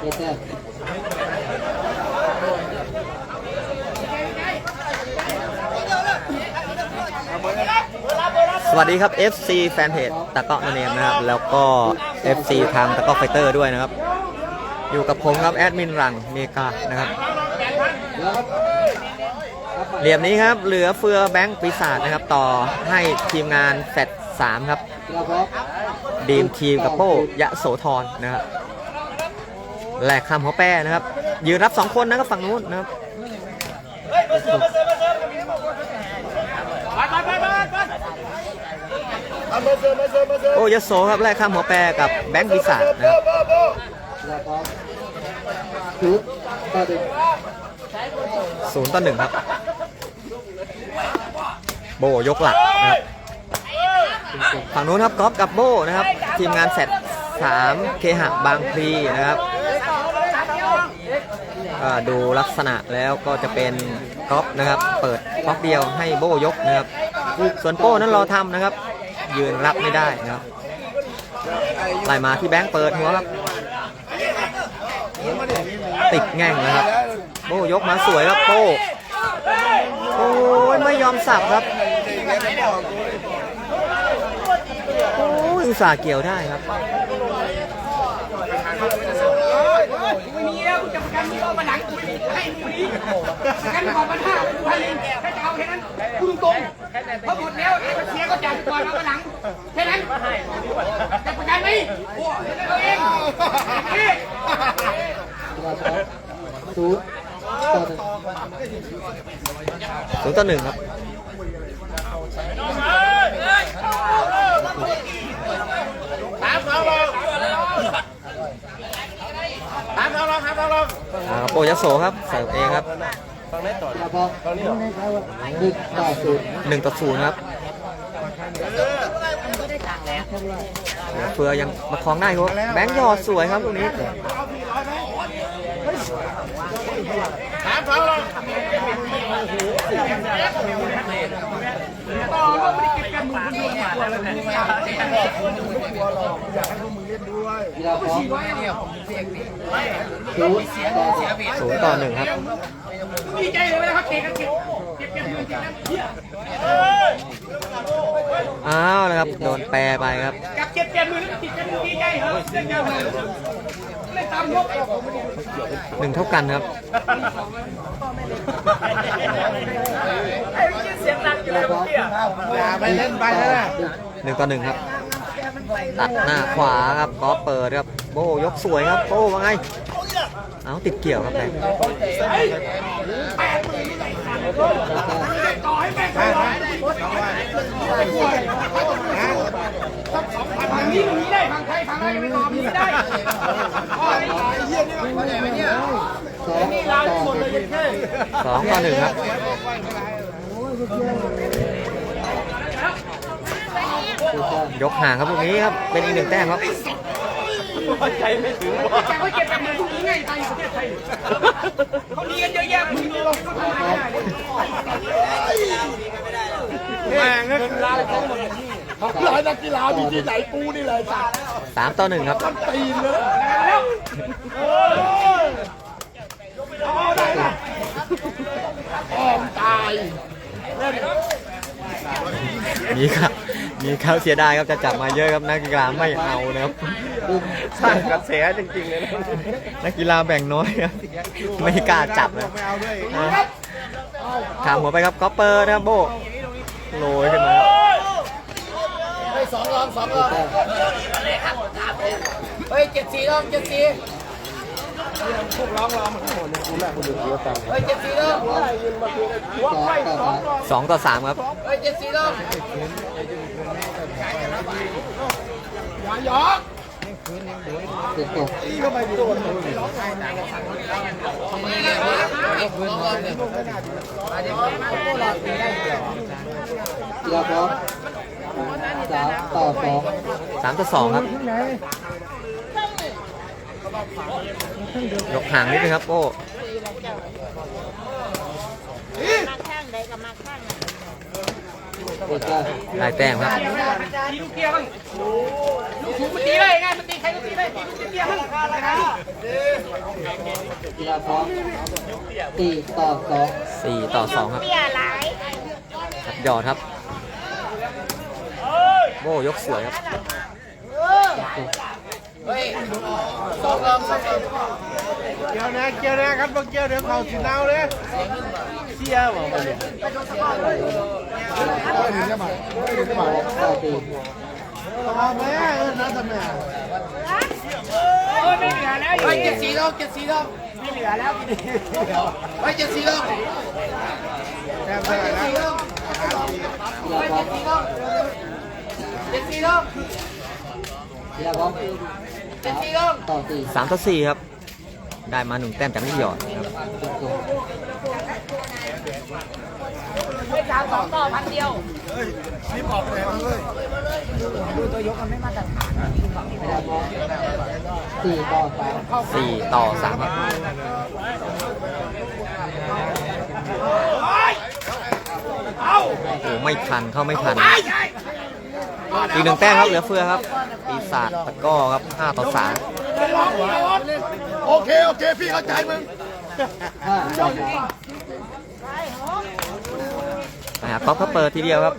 เจ็ดแต้มสวัสดีครับ FC แฟนเพจตะเกาะนาเนมนะครับ แล้วก็ FC ทางตะเกาะไฟเตอร์ด้วยนะครับ อยู่กับผมครับแอดมินรังเมกานะครับแล้วครับครับเหลี่ยมนี้ครับ เหลือเฟือแบงค์ปีศาจนะครับ ต่อให้ทีมงานแฟดสามครับกีฬาพร้อมดีมทีมกับโป้ยะโสธรนะครับ แหลกคำหัวแป้นะครับ ยืนรับ2คนนะครับฝั่งนู้นนะครับโอ้ยโสครับแลกข้ามหัวแปรกับแบงค์ปีศาจนะครับศูนย์ต่อหนึ่งครับ โบยกหลักนะครับฝั่งนู้นครับก๊อฟกับโบนะครับ ทีมงานแซดสามเคหะบางพลีนะครับ ดูลักษณะแล้วก็จะเป็นก๊อฟนะครับ เปิดก๊อฟเดียวให้โบยกนะครับ ส่วนโป้นั้นรอทำนะครับ ยืนรับไม่ได้นะครับไหลมาที่แบงค์เปิดหัวครับ ติดแง่งนะครับโป้ยกมาสวยครับโป้โอ้ยไม่ยอมสับครับโอ้ยอุตส่าห์เกี่ยวได้ครับ ไม่มีแล้วจะประกันมีเอามาหลังกูไม่มีให้ กูนี้ประกันขอพัญห้ากูให้แค่จะเอาแค่นั้นกูตรงๆเพราะหมดแล้วไอ้เสียก็จ่ายก่อนเอามาหลังแค่นั้นจะประกันไหมโอ้ยเอาเองนี่กีฬาพร้อมชุดต่อหนึ่งศูนย์ต่อหนึ่งครับ ตามเขาลงตามเขาลงตามเขาลง อ่าโปยโสครับเสิร์ฟเองครับกีฬาพร้อมหนึ่งต่อศูนย์หนึ่งต่อศูนย์ครับเฟือยังมาคล้องได้ครับแบงค์ยอดสวยครับตรงนี้ตามเขาลงต่อก็ไม่ได้เก็บกันมึงคนเดียวเนี่ยกีฬาพร้อมชุ ดต่อหนึ่งศูนย์ต่อหนึ่งครับดีใจเลยเวลาเขาเก็บกันเก็บเก็บกันเก็บกันเฮียอ้าวนะครับโดนแปรไปครับกับเจ็บเจ็บมือแล้วติดกันดีใจเหรอเล่นกันเลยเล่นตามยกหนึ่งเท่ากันครับไอ้เสียงดังอยู่กีเลฬายพร้อมอย่าไปเล่นไปนะหนึ่งต่อหนึ่งครับ ตัดหน้าขวาครับก็เปิดครับโบยกสวยครับโบว่าไงเอาติดเกี่ยวครับแบงค์ต่อให้แม่งไปฝั่งนี้มีได้ฝั่งไทยฝั่งอะไรไม่รอมีได้อ๋อไอ้เหี้ยนี่มันเข้าใจไหมเนี่ยสองต่อหนึ่งสองต่อหนึ่งครับ ยกห่างครับลูกนี้ครับเป็นอีกหนึ่งแต้มครับแต่เขาเก็บกันเหมือนพวกนี้ไงตายอยู่ประเทศไทยเขามีกันเยอะแยะคุณดูเขาทำอะไรได้แม่งเงินล้านเขาหมดหลายนักกีฬามีที่ไหนสามต่อหนึ่งครับแล้วเอาได้ละออมีครับ มีครับเสียดายครับจะจับมาเยอะครับนักกีฬาไม่เอานะครับสร้างกระแสจริงๆเลยนะนักกีฬาแบ่งน้อยครับไม่กล้าจับนะถามหัวไปครับก๊อปเปอร์นะครับโบโรยขึ้นมาครับเฮ้ยเจ็ดสี่ลองเจ็ดสี่ เฮ้ยเจ็ดสี่ลองสองต่อสามสองต่อสามครับเฮ้ยเจ็ดสี่ลองอย่าหยอกเจ็ดตกกีฬาพร้อมสามต่อสองสามต่อสองครับ ยกห่างนิดนึงครับโอ้มาข้างใดก็มาข้างนั้นเจ็ดแต้มได้แต้มครับตีลูกเกียร์บ้างลูกถูกมันตีเลยไงมันตีใครก็ตีได้ตีตีเตี้ยมันราคาราคากีฬาพร้อมสี่ต่อสองสี่ต่อสองครับเปียหลายครับยอดครับโบยกสวยครับ เกี่ยวนะเกี่ยวนะครับบางเกี่ยวเดี๋ยวเขาสิเน่าเลยเสียบอกมาเลยต่อสี่เอาแม่เออนะทำไมโอ้ยไม่เหลือแล้วเฮ้ยเจ็ดสี่รอบเจ็ดสี่รอบไม่เหลือแล้วเฮ้ยเจ็ดสี่รอบแต้มเท่าไหร่นะกีฬาพร้อมเจ็ดสี่รอบกีฬาพร้อม เจ็ดสี่รอบต่อสี่สามต่อสี่ครับ ได้มาหนึ่งแต้มจากนี่หยอดครับจุดศูนย์ไม่สามสองต่อพันเดียวรีบออกเลยเลยกีฬาพร้อมสี่ต่อสามสี่ต่อสามครับโอ้ไม่ทันเข้าไม่ทัน อีกหนึ่งแต้มครับเหลือเฟือครับปีศาจตะกร้อครับห้าต่อสามโอเค โอเค พี่เข้าใจมึงห้าต่อสามนะฮะก๊อฟก็เปิดทีเดียวครับ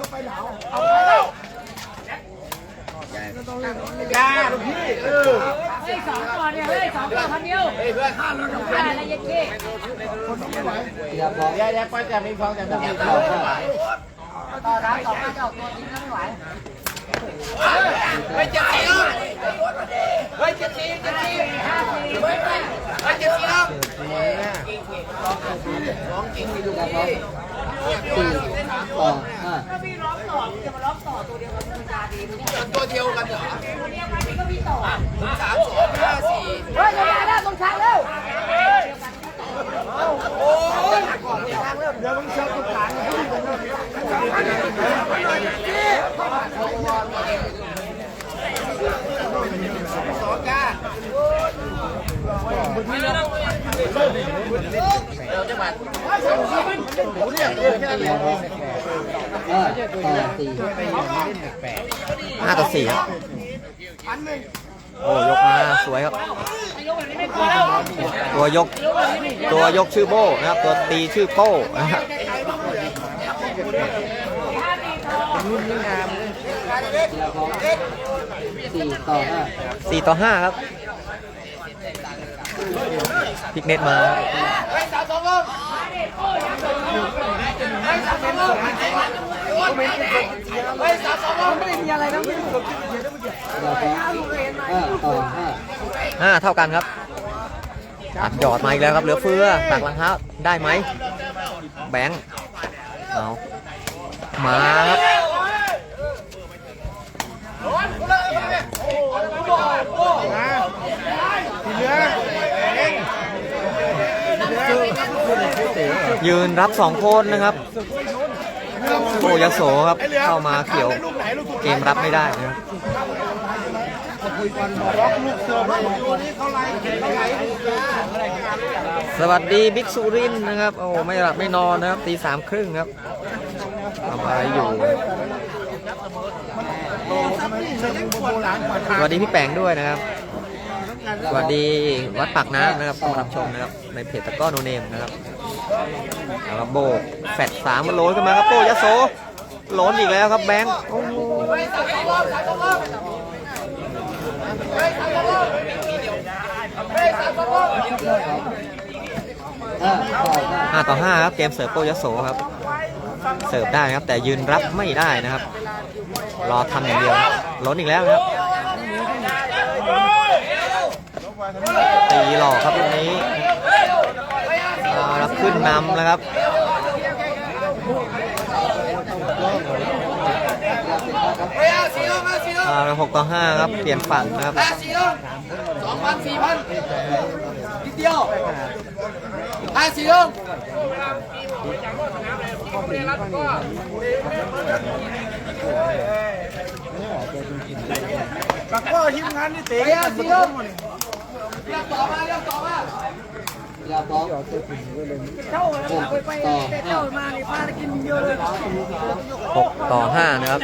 ยาลูกพี่เออเฮ้ยสองต่อเนี่ยเฮ้ยสองต่อพันเดียวเฮ้ยเพื่อนห้าร้อยกว่าอะไรยัดเก้กีฬาพร้อมแยกแยกไปแต่ไม่ฟังแต่ไม่สี่ฟัต่องห้า ต่อร้านต่อห้าจะออกตัวจริงไม่ไหวเฮ้ยเจ็ดสี่รอบเฮ้ยเจ็ดสี่เจ็ดสี่ห้าสี่เฮ้ยเจ็ดสี่รอบกีฬาพร้อมสี่ต่อห้าตัวเดียวกันเหรอสามสองห้าสี่เฮ้ยอย่าแล้วตรงช้างเร็ว กีฬาพร้อมห้าต่อสี่ห้าต่อสี่ครับโอ้ยกมาสวยครับตัวยกตัวยกชื่อโบนะครับ ตัวตีชื่อโป้นะครับกีฬาพร้อมสี่ต่อห้าสี่ต่อห้าครับพิกเน็ตมากีฬาพร้อม ห้าต่าเท่ากันครับตักหยอดมาอีกแล้วครับ เหลือเฟือตักหลังเท้าได้ไหม แบงค์เอามาครับ ยืนรับสองคนนะครับโอยโสครับเข้ามาเขียวเกมรับไม่ได้นะครับสวัสดีบิ๊กซูรินนะครับ โอ้ไม่หลับไม่นอนนะครับตีสามครึ่งครับทำอะไรอยู่ สวัสดีพี่แปงด้วยนะครับ สวัสดีวัดปากน้ำนะครับผู้รับชมนะครับ ในเพจตะก้อโนเนมนะครับ แล้วก็โบกแฟดสามมันโหลนขึ้นมาครับโป้ยะโสโหลนอีกแล้วครับแบงค์โอ้โหห้าต่อห้าครับเกมเสิร์ฟโป้ยะโสครับ เสิร์ฟได้ครับ แต่ยืนรับไม่ได้นะครับ รอทำอย่างเดียวโหลนอีกแล้วครับตีหลอกครับลูกนี้ ขึ้นนำแล้วครับอ่าหกต่อห้าครับ เปลี่ยนฝั่งนะครับสี่รอบสองพันสี่พันนิดเดียวห้าสี่รอบปักก็ทีมงานนี่เตะเฮ้ยสี่รอบเรียกต่อมา เรียกต่อมากีฬาพก๊อฟหกต่อห้าหกต่อห้านะครับ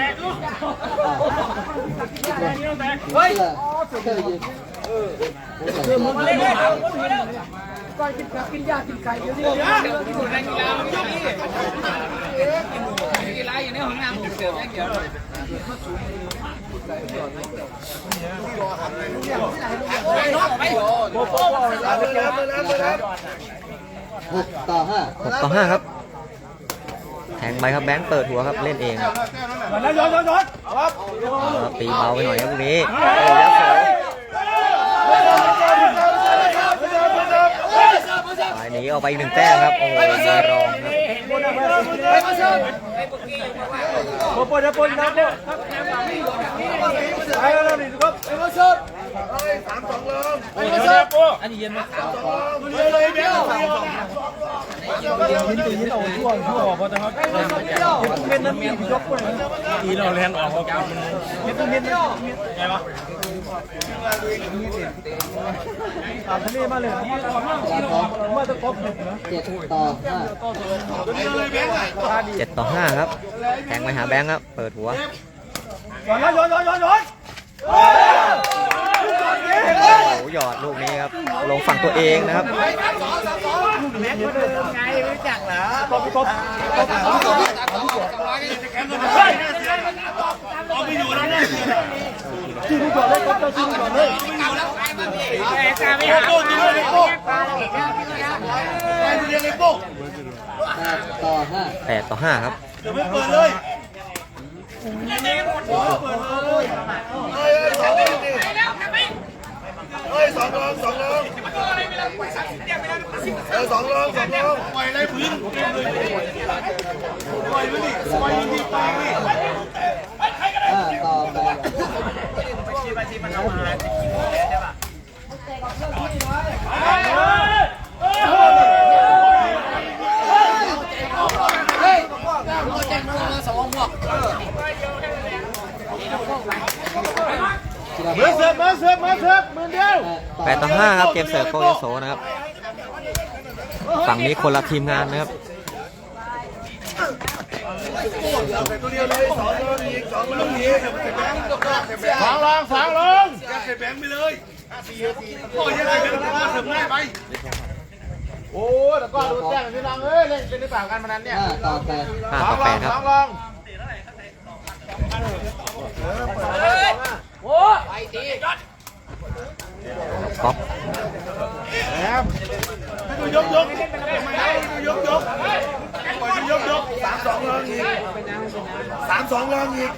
เฮ้ยเสื้อยืนเสื้อมันเล่นหก ต่อห้าหกต่อห้าครับ แทงไปครับแบงค์เปิดหัวครับเล่นเองครับแล้วย้อนย้อนย้อนครับเอาครับตีเบาไปหน่อยครับตรงนี้โอ้ยแล้วสวยสาย หนีออกไปอีกหนึ่งแต้มครับ โอ้ยมารองครับโปรโปรจะโปรนะโปรไปแล้วนี่ครับไอ้มาเสิร์ฟสามสองลงไอ้มาเสิร์ฟอันนี้เย็นไหมสามสองเลยเลยเบี้ยวยินตียินออกชั่วชั่วออกพอจะครับเม็ดน้ำเมียน ยกเลยทีเราแลนออกเขาเม็ดน้ำเมียนไงวะตามทะเลมาเลยมาตะกบเจ็ดต่อห้าเจ็ดต่อห้าครับแทงไปหาแบงค์ครับ เปิดหัวย้อนย้อนย้อนย้อนย้อนโอ้โหหยอดลูกนี้ครับ ลงฝั่งตัวเองนะครับ ตบตบเอาไปอยู่แล้วเนี่ยจิ้มก่อนเลยครับเจ้าจิ้มก่อนเลยโก้จิ้มเลยโก้ไปเรียนเลยโก้แปดต่อห้าแปดต่อห้าครับเดี๋ยวไม่เปิดเลยเเฮ้ยสองลองสองลองเออสองลองสองลองปล่อยไรพื้นปล่อยมันดิปล่อยมันดิปล่อยมันดิห้าต่อแป เสิร์ฟมาเสิร์ฟมาเสิร์ฟมือเดียวแปดต่อห้าครับเกมเสิร์ฟโคยโสนะครับ ฝั่งนี้คนละทีมงานนะครับตัวเดียวเลยสองรองอีกสองรองอีกสองรองสองรองยัดใส่แบงค์ไปเลยโอ้ยยัดใส่แบงค์มาเสิร์ฟง่ายไป โอ้แต่ก็ดูแจ้งพี่น้องเอ้ยเล่นเป็นหรือเปล่ากันมันนั้นเนี่ยห้าต่อแปดห้าต่อแปดครับสองรอง ก๊อฟครับให้ดูยกยกให้ดูยกยกปล่อยดูยกยกสามสองรองอีกสามสองรองอีก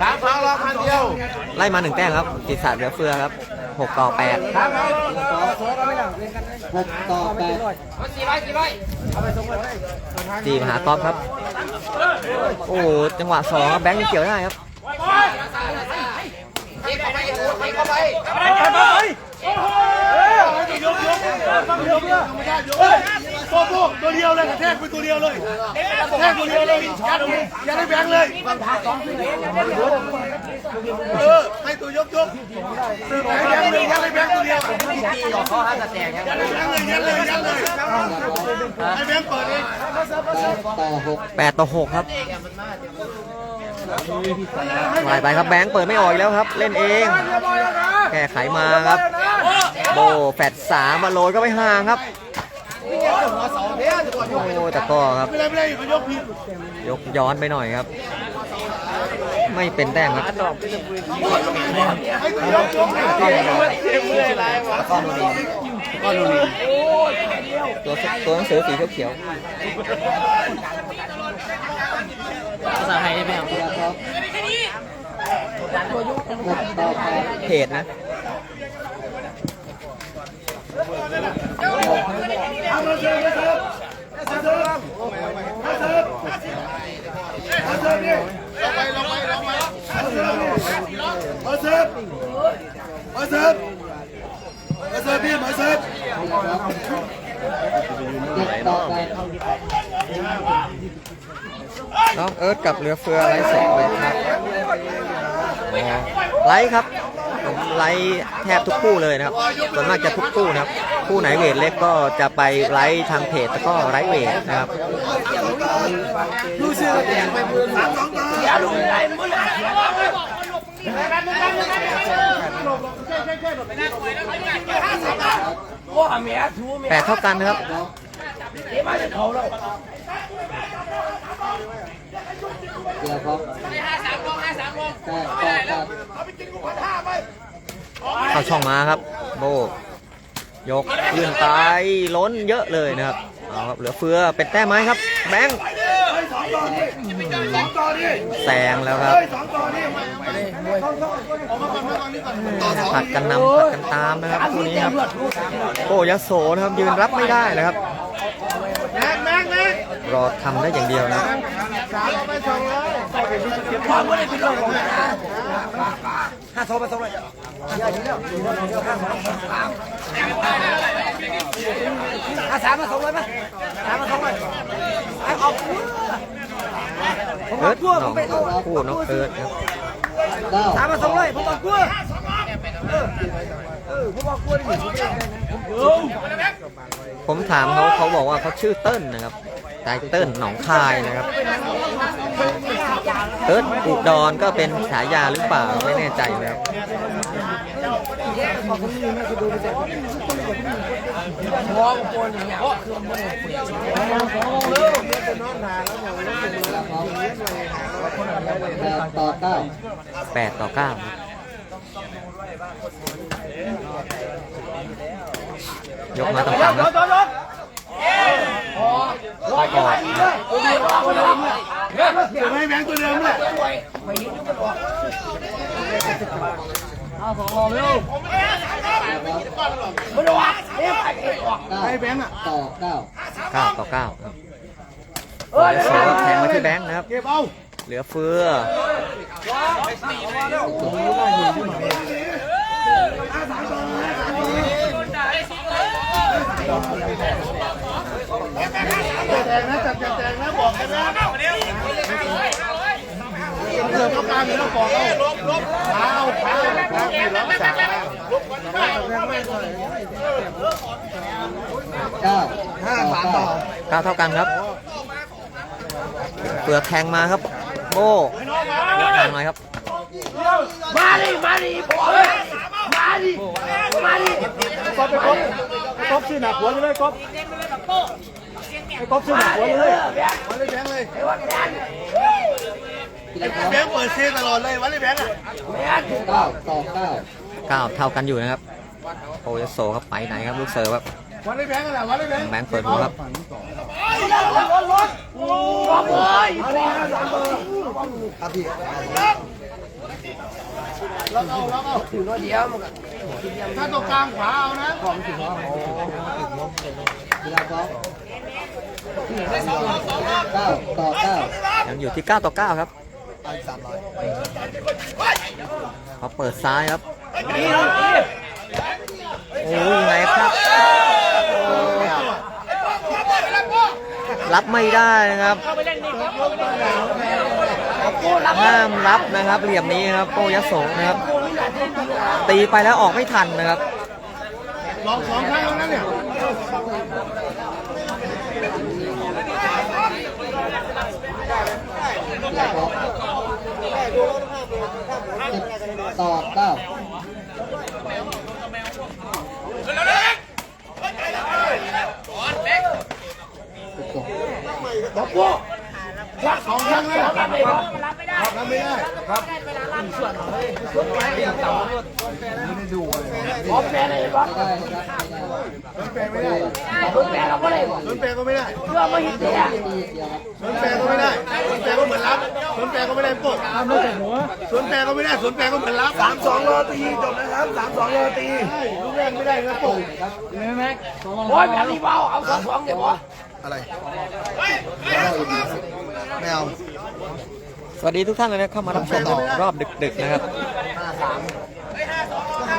สามสองรองพันเดียว ไล่มาหนึ่งแต้มครับ ติดสาดเหลือเฟือครับหกต่อแปดสามสองหกต่อแปดจีมหาก๊อฟครับ โอ้จังหวะสองแบงค์ยังเกี่ยวได้ครับ โอ้โหยกยกฟังยกเลยเฮ้ยโป๊ะโป๊ะตัวเดียวเลยกระแทกไปตัวเดียวเลยกระแทกตัวเดียวเลยยัดยัดให้แบงค์เลยเออให้ตัวยกยกสืบให้แบงค์เลยยัดให้แบงค์ตัวเดียวตีหรอเขาห้าแตกยัดให้แบงเลยยัดเลยยัดเลยให้แบงค์เปิดเองแปดต่อหแปดต่อหกครับ ไหลไปครับแบงค์เปิดไม่ออกอีกแล้วครับ เล่นเอง แก้ไขมาครับ โบแฟดสามมาโรยก็ไม่ห่างครับโอ้แต่ก็ครับ ยกย้อนไปหน่อยครับ ไม่เป็นแต้มครับตัวตัวยกเจ็บมืออะไรวะตัวตัวหนังสือสีเขียวาไทยได้ไหมครับเพจนะมาเสิร์ฟดิลงไปลงไปลงไปมาเสิร์ฟมาเสิร์ฟพี่มาเสิร์ฟต่อแป น้องเอิร์ธกับเรือเฟือไลฟ์สดเลยครับอ๋อไลฟ์ครับไลฟ์แทบทุกคู่เลยนะครับส่วนมากจะทุกคู่นะครับ คู่ไหนเวทเล็กก็จะไปไลฟ์ทางเพจแล้วก็ไลฟ์เวทนะครับแปดเท่ากันนะครับ เดี๋ยวเขาได้ได้ได้เข้าช่องมาครับโบยกยื่นไปล้นเยอะเลยนะครับเอาครับเหลือเฟือเป็นแต้มไหมครับ แบงค์แซงแล้วครับผัดกันนำผัดกันตามนะครับคู่นี้ครับโบยโสนะครับยืนรับไม่ได้นะครับรอทำได้อย่างเดียวนะ ครับอาสามาส่งเลยไหมสามมาส่งเลยเอาเอิร์ดน้องคู่น้องเอิร์ดครับเก้าสามมาส่งเลยผมบอกกลัวเออเออผมบอกกลัวดิผมถามเขาเขาบอกว่าเขาชื่อเติ้ลนะครับไตเติ้ลหนองคายนะครับ เอิร์ดอุดรก็เป็นฉายาหรือเปล่าไม่แน่ใจแล้วมองคนอเงี้ยคือมันแปดต่อเก้า8ต่อ9ยกมาต่างๆครับต่อก่อน เดี๋ยวให้แบงค์ตัวเดิมแหละมันว่าเอ๊ะไปเอ๊ะออกเก้าให้แบงค์อะต่อเก้า9ต่อ9ครับโอ้ยสวยแทงมาที่แบงค์นะครับ เก็บเอาเหลือเฟือ แตงนะจับแตงนะบอกกันนะเสิร์ฟเข้ากลางเลยนะบอกเอาลบลบเท้าเท้าเท้าที่รับสั่งนะเก้าต่อเก้า9เท่ากันครับเปลือกแทงมาครับโบ้แทงหน่อยครับ มาดิมาดิบอกเลยมาดิมาดิก๊อฟไปก๊อฟก๊อฟชื่อหนักหัวเลยก๊อฟไอ้ก๊อฟชื่อหนักหัวเลยวันเลยแบงค์เลยทีละครับแบงค์เปิดซีตลอดเลยวันเลยแบงค์อะเก้าต่อเก้า9เท่ากันอยู่นะครับโอยโสครับไปไหนครับลูกเสิร์ฟครับวันเลยแบงค์อะไรวันเลยแบงค์แบงค์เปิดหัวครับบอกเลยแล้วเอาแล้วเอาถึงเดียวถ้าตรงกลางขวาเอานะทีละครับ เก้าต่อเก้ายังอยู่ที่ 9 ต่อ 9 ครับเขาเปิดซ้ายครับ โอ้ยยังไงครับโอ้ยรับไม่ได้นะครับ ห้ามรับนะครับ เหลี่ยมนี้นะครับ โปยโสนะครับ ตีไปแล้วออกไม่ทันนะครับ ลองสองครั้งแล้วนะเนี่ย ทีละครับสิบ ต่อเก้าสิบสองบอกกูว่าสองครั้งเลยครับ รับไม่ได้ทำไม่ได้ครับขอแปลเลยบอไม่ได้ครับไม่ได้สวนแปลไม่ได้ต้นแปลเราก็เลยสวนแปลก็ไม่ได้เพื่อมาหินเดียตีเดียวครับสวนแปลก็ไม่ได้สวนแปลก็เหมือนรับสวนแปลก็ไม่ได้ปุ๊บสวนแปลก็ไม่ได้สวนแปลก็เหมือนรับสามสองโรตีจบนะครับสามสองโรตีลูกแรกไม่ได้นะปุ๊บโอ้ยแบบนี้เบาเอาสองสองเดี๋ยวบออะไรไม่เอา สวัสดีทุกท่านเลยนะครับเข้ามารับชมรอบดึกๆนะครับ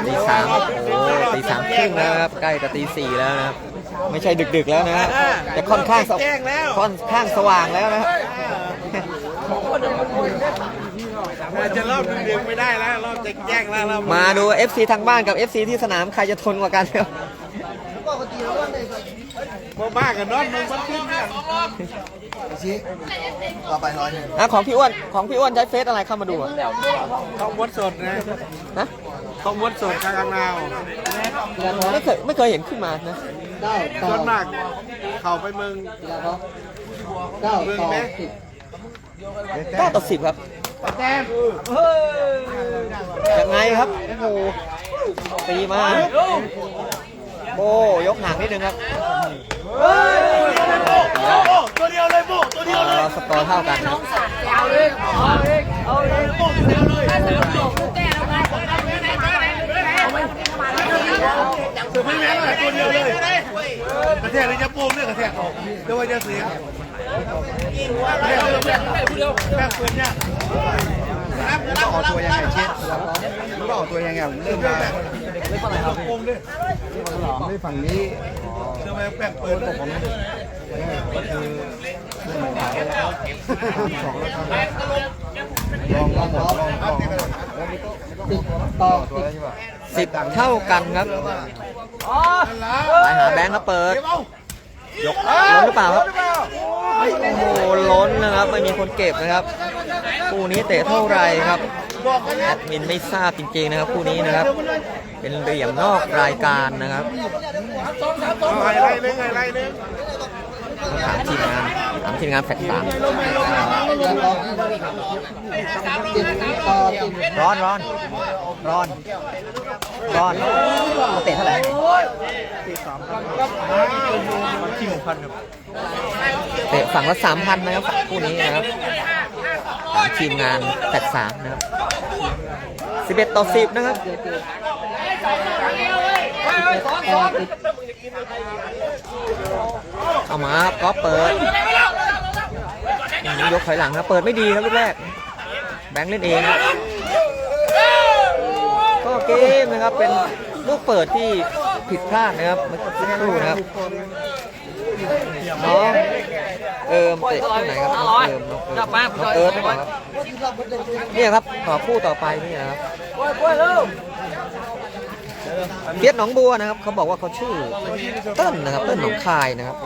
ตีสามโอ้โหตีสามครึ่งแล้วนะครับใกล้จะตีสี่แล้วนะครับไม่ใช่ดึกๆแล้วนะฮะแต่ค่อนข้างสค่อนข้างสว่างแล้วนะครับจะรอบดึงๆไม่ได้แล้วรอบจะแยกแล้วเรามาดู FC ทางบ้านกับ FC ที่สนามใครจะทนกว่ากันครับ บ่มากกันนอนมึงมันขึ้นเนี่ยชี้ต่อไปร้อยหนึ่งอะของพี่อ้วนของพี่อ้วนใช้เฟซอะไรเข้ามาดูอะต้องวัดสดนะนะต้องวัดสดกลางนาวไม่เคยไม่เคยเห็นขึ้นมานะเก้าต่อส่วนมาก เข้าไปเมืองเก้าต่อสิบ9ต่อ10ครับยังไงครับโอ้โหตีมา โบยกห่างนิดนึงครับตัวเดียวเลยโบตัวเดียวเลยเราสกอร์เท่ากันครับไม่แม้แต่ตัวเดียวเลยกระแทกเลยจะโป่งเนี่ยกระแทกออกเดี๋ยวว่าจะเสียแม่เพื่อนแม่เพื่อนเนี่ย ต้องออกตัวยังไงเช็ดต้องออกตัวยังไงเริ่มมาโป่งด้วยไม่ฝั่งนี้ทำไมแป้งเปิดผมลองลองลองลองสิบต่อสิบ10เท่ากันครับไปหาแบงค์ครับเปิด ยกล้นหรือเปล่าครับโอ้โหล้นนะครับ ไม่มีคนเก็บนะครับคู่นี้เตะเท่าไหรครับแอดมินไม่ทราบจริงๆนะครับคู่นี้นะครับ เป็นเหลี่ยมนอกรายการนะครับไฮไลท์นึงไฮไลท์นึงต้อง ถามทีมงานถามทีมงานแฟลตสามสิบต่อสิบร้อนร้อนร้อนร้อนเตะเท่าไหร่เตะฝั่งละสามพันนะครับฝั่งคู่นี้นะครับถามทีมงานแฟลตสามนะครับสิบเอ็ดต่อสิบนะครับต่อสิบ เอามาก็เปิดยกถอยหลังนะเปิดไม่ดีครับลูกแรก แบงค์เล่นเองครับก็เกมนะครับเป็นลูกเปิดที่ผิดพลาดนะครับเมื่อสักครู่นะครับน้องเอิมเตะที่ไหนครับน้องเอิมน้องเอิมน้องเอิร์ธหรือเปล่ครับนี่ครับขอคู่ต่อไปนี่นะครับ เปียดหนองบัวนะครับ เขาบอกว่าเขาชื่อเติ้ลนะครับเติ้ลหนองคายนะครับ